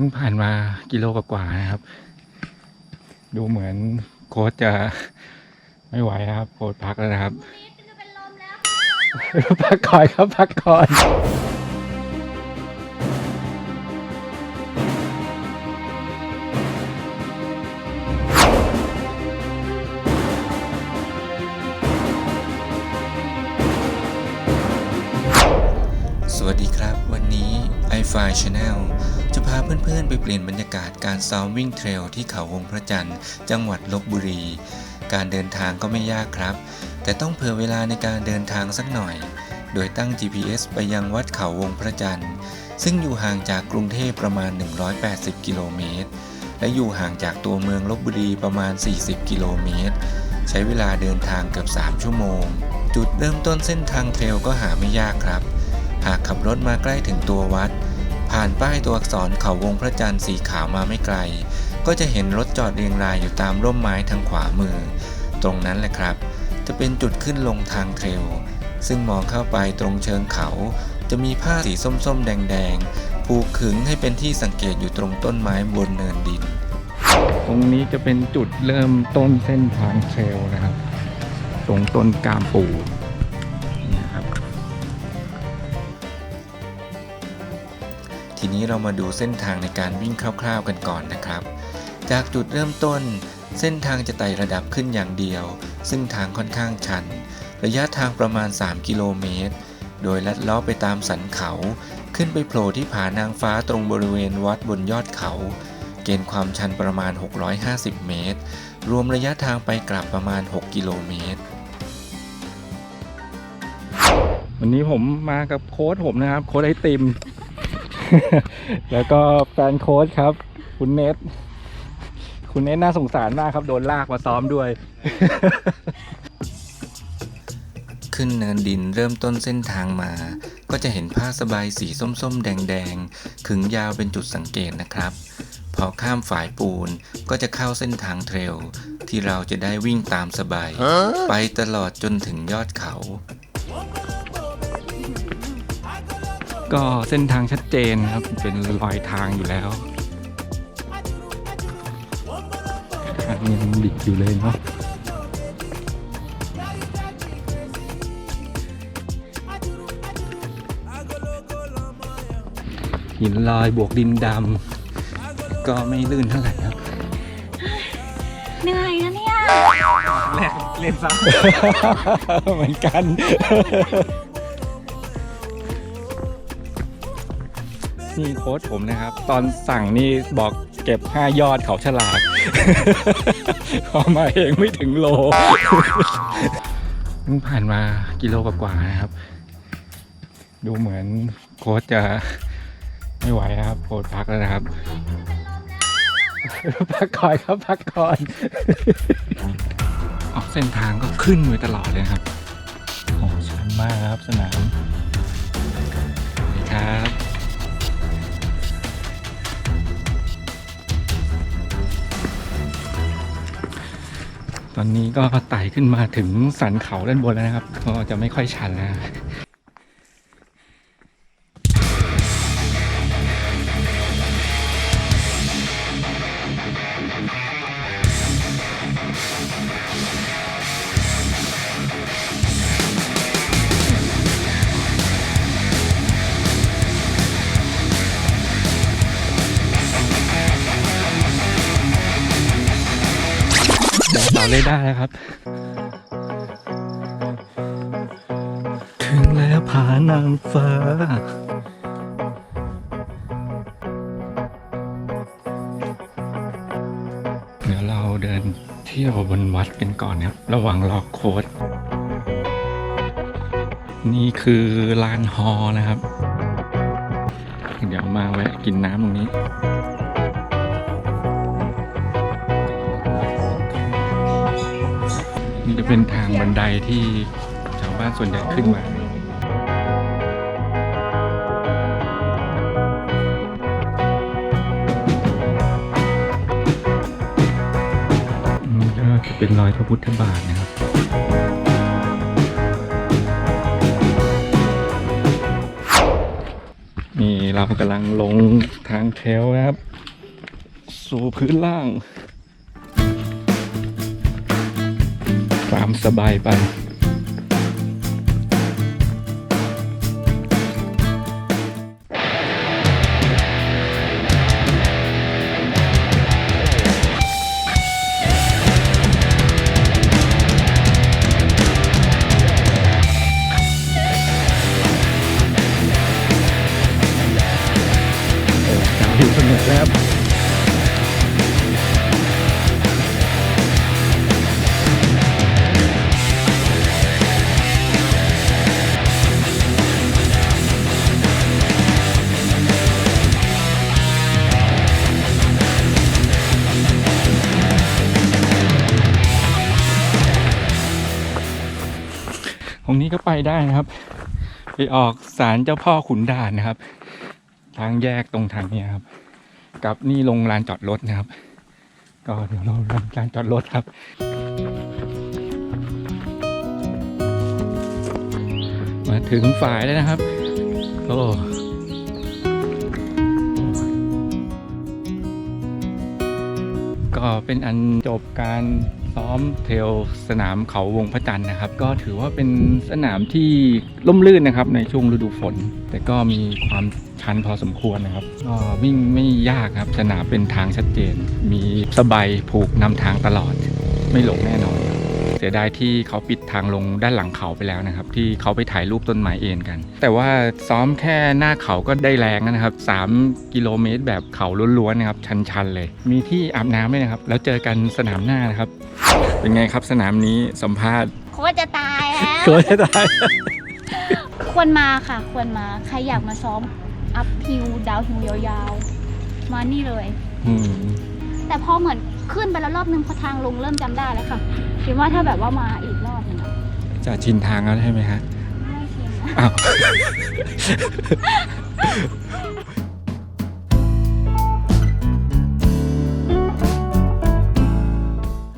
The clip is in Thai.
เพิ่งผ่านมากิโลกว่าๆนะครับ ดูเหมือนโค้ชจะไม่ไหวนะครับโค้ชพักแล้วนะครับจะเป็นลมแล้วพักก่อนครับพักก่อนสวัสดีครับ วันนี้ i f i Channel จะพาเพื่อนๆ ไปเปลี่ยนบรรยากาศการซ้อมวิ่งเทรลที่เขาวงพระจันทร์ จังหวัดลบบุรี การเดินทางก็ไม่ยากครับ แต่ต้องเผื่อเวลาในการเดินทางสักหน่อย โดยตั้ง GPS ไปยังวัดเขาวงพระจันทร์ ซึ่งอยู่ห่างจากกรุงเทพประมาณ 180 กิโลเมตร และอยู่ห่างจากตัวเมืองลบบุรีประมาณ 40 กิโลเมตร ใช้เวลาเดินทางเกือบ 3 ชั่วโมง จุดเริ่มต้นเส้นทางเทรลก็หาไม่ยากครับ หากขับรถมาใกล้ถึงตัววัด ผ่านป้ายตัวอักษรเขาวงพระจันทร์สีขาวมาไม่ไกล ก็จะเห็นรถจอดเรียงรายอยู่ตามร่มไม้ทางขวามือ ตรงนั้นแหละครับ จะเป็นจุดขึ้นลงทางเทรลซึ่งมองเข้าไปตรงเชิงเขา จะมีผ้าสีส้มๆ แดงๆผูกขึงให้เป็นที่สังเกตอยู่ตรงต้นไม้บนเนินดิน ตรงนี้จะเป็นจุดเริ่มต้นเส้นทางเทรลนะครับ ตรงต้นกามปู ทีนี้เรามาดูเส้นทางในการวิ่งคร่าวๆกันก่อนนะครับ จากจุดเริ่มต้น เส้นทางจะไต่ระดับขึ้นอย่างเดียว ซึ่งทางค่อนข้างชัน ระยะทางประมาณ 3 กิโลเมตร โดยลัดเล้อไปตามสันเขา ขึ้นไปโผล่ที่ผานางฟ้าตรงบริเวณวัดบนยอดเขา เกณฑ์ความชันประมาณ 650 เมตร รวมระยะทางไปกลับประมาณ 6 กิโลเมตรวันนี้ผมมากับโค้ชผมนะครับ โค้ชไอติม แล้วก็แฟนโค้ชครับ คุณเนทคุณเนทน่าสงสารมากครับ โดนลากมาซ้อมด้วย ขึ้นเนินดินเริ่มต้นเส้นทางมา ก็จะเห็นผ้าสบายสีส้มๆ แดงๆ ขึงยาวเป็นจุดสังเกตนะครับ พอข้ามฝายปูนก็จะเข้าเส้นทางเทรล ที่เราจะได้วิ่งตามสบาย ไปตลอดจนถึงยอดเขา ก็เส้นทางชัดเจนครับ เป็นรอยทางอยู่แล้วทางยังดิบอยู่เลยเนาะหินลอยบวกดินดำก็ไม่ลื่นเท่าไหร่ครับเหนื่อยนะเนี่ยแรกเล่นซ้ำเหมือนกัน นี่โค้ชผมนะครับ ตอนสั่งนี่บอกเก็บ 5 ยอดเขาฉลาก พอมาเองไม่ถึงโลเพิ่งผ่านมากิโลกว่าๆนะครับ ดูเหมือนโค้ชจะไม่ไหวนะครับโค้ชพักแล้วนะครับ พักก่อนครับพักก่อนออกเส้นทางก็ขึ้นไปตลอดเลยครับโอ้ชันมากครับสนามสวัสดีครับ อนนี้ก็ไต่ขึ้นมาถึงสันเขาด้านบนแล้วนะครับ ก็จะไม่ค่อยชันแล้ว เดี๋ยวต่อเลยได้แล้วครับ ถึงแล้วผานางฟ้า เดี๋ยวเราเดินเที่ยวบนวัดกันก่อนนะครับ ระหว่างรอโค้ดนี่คือลานฮอนะครับ เดี๋ยวมาแวะกินน้ำตรงนี้ เป็นทางบันไดที่ชาวบ้านส่วนใหญ่ขึ้นมานี่จะเป็นรอยพระพุทธบาทนะครับนี่เรากำลังลงทางเทรลนะครับ สู่พื้นล่าง ตามสบายไปโอ้ดาวหิวสนุกแล้วตรง ไปได้นะครับ ไปออกศาลเจ้าพ่อขุนด่านนะครับ ทางแยกตรงทางนี้ครับ กับนี่ลงลานจอดรถนะครับ ก็เดี๋ยวเราลงลานจอดรถครับมาถึงฝ่ายแล้วนะครับ โอ้ก็เป็นอันจบการ ซ้อมเทลสนามเขาวงพระจันทร์นะครับ ก็ถือว่าเป็นสนามที่ล่มลื่นนะครับในช่วงฤดูฝน แต่ก็มีความชันพอสมควรนะครับก็วิ่งไม่ยากครับสนามเป็นทางชัดเจน มีสบายผูกนำทางตลอด ไม่หลงแน่นอนเสียดายที่เขาปิดทางลงด้านหลังเขาไปแล้วนะครับ ที่เขาไปถ่ายรูปต้นไม้เอ็นกัน แต่ว่าซ้อมแค่หน้าเขาก็ได้แรงนะครับ 3 กิโลเมตรแบบเขาล้วนๆนะครับชันๆเลย มีที่อาบน้ำด้วยนะครับ แล้วเจอกันสนามหน้านะครับ เป็นไงครับสนามนี้สัมภาษณ์โคตรจะตายแล้ว สวยจะตายควรมาค่ะ ควรมา ใครอยากมาซ้อม อัพฮิวดาวฮิวยาวๆ มานี่เลย อืมแต่พอเหมือนขึ้นไปแล้วรอบนึงพอทางลงเริ่มจำได้แล้วค่ะคิดว่าถ้าแบบว่ามาอีกรอบหนึงอะจะชินทางแล้วใช่ไหมฮะ ไม่ชินนะอ้าว